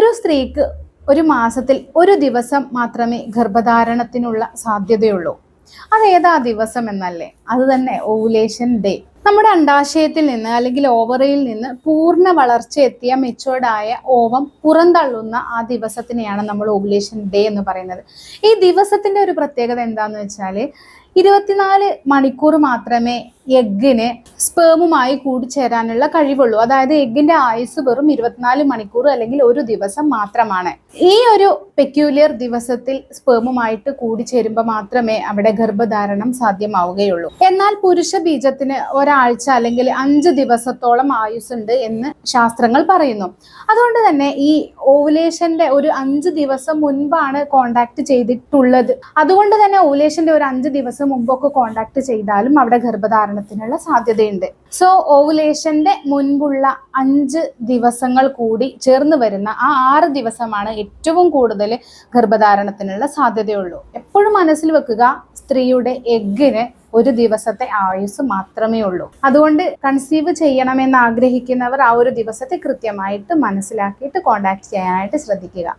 ഒരു സ്ത്രീക്ക് ഒരു മാസത്തിൽ ഒരു ദിവസം മാത്രമേ ഗർഭധാരണത്തിനുള്ള സാധ്യതയുള്ളൂ. അതേതാ ദിവസം എന്നല്ലേ? അത് തന്നെ ഓവുലേഷൻ ഡേ നമ്മുടെ അണ്ടാശയത്തിൽ നിന്ന് അല്ലെങ്കിൽ ഓവറിയിൽ നിന്ന് പൂർണ വളർച്ച എത്തിയ മെച്ചുവേർഡായ ഓവം പുറന്തള്ളുന്ന ആ ദിവസത്തിനെയാണ് നമ്മൾ ഓവുലേഷൻ ഡേ എന്ന് പറയുന്നത്. ഈ ദിവസത്തിന്റെ ഒരു പ്രത്യേകത എന്താന്ന് വെച്ചാൽ ഇരുപത്തിനാല് മണിക്കൂർ മാത്രമേ എഗ്ഗിന് സ്പേമുമായി കൂടിച്ചേരാനുള്ള കഴിവുള്ളൂ. അതായത് എഗ്ഗിന്റെ ആയുസ് വെറും ഇരുപത്തിനാല് മണിക്കൂർ അല്ലെങ്കിൽ ഒരു ദിവസം മാത്രമാണ്. ഈ ഒരു പെക്യൂലിയർ ദിവസത്തിൽ സ്പേമുമായിട്ട് കൂടിച്ചേരുമ്പോൾ മാത്രമേ അവിടെ ഗർഭധാരണം സാധ്യമാവുകയുള്ളൂ. എന്നാൽ പുരുഷ ബീജത്തിന് ഒരാഴ്ച അല്ലെങ്കിൽ അഞ്ച് ദിവസത്തോളം ആയുസ് ഉണ്ട് എന്ന് ശാസ്ത്രങ്ങൾ പറയുന്നു. അതുകൊണ്ട് തന്നെ ഈ ഓവുലേഷന്റെ ഒരു അഞ്ച് ദിവസം മുൻപാണ് കോണ്ടാക്ട് ചെയ്തിട്ടുള്ളത്. അതുകൊണ്ട് തന്നെ ഓവുലേഷന്റെ ഒരു അഞ്ച് ദിവസം മുമ്പൊക്കെ കോണ്ടാക്ട് ചെയ്താലും അവിടെ ഗർഭധാരണത്തിനുള്ള സാധ്യതയുണ്ട്. സോ ഓവുലേഷന്റെ മുൻപുള്ള അഞ്ച് ദിവസങ്ങൾ കൂടി ചേർന്ന് വരുന്ന ആ ആറ് ദിവസമാണ് ഏറ്റവും കൂടുതൽ ഗർഭധാരണത്തിനുള്ള സാധ്യതയുള്ളൂ. എപ്പോഴും മനസ്സിൽ വെക്കുക സ്ത്രീയുടെ എഗ്ഗിന് ഒരു ദിവസത്തെ ആയുസ് മാത്രമേ ഉള്ളൂ. അതുകൊണ്ട് കൺസീവ് ചെയ്യണമെന്ന് ആഗ്രഹിക്കുന്നവർ ആ ഒരു ദിവസത്തെ കൃത്യമായിട്ട് മനസ്സിലാക്കിയിട്ട് കോണ്ടാക്ട് ചെയ്യാനായിട്ട് ശ്രദ്ധിക്കുക.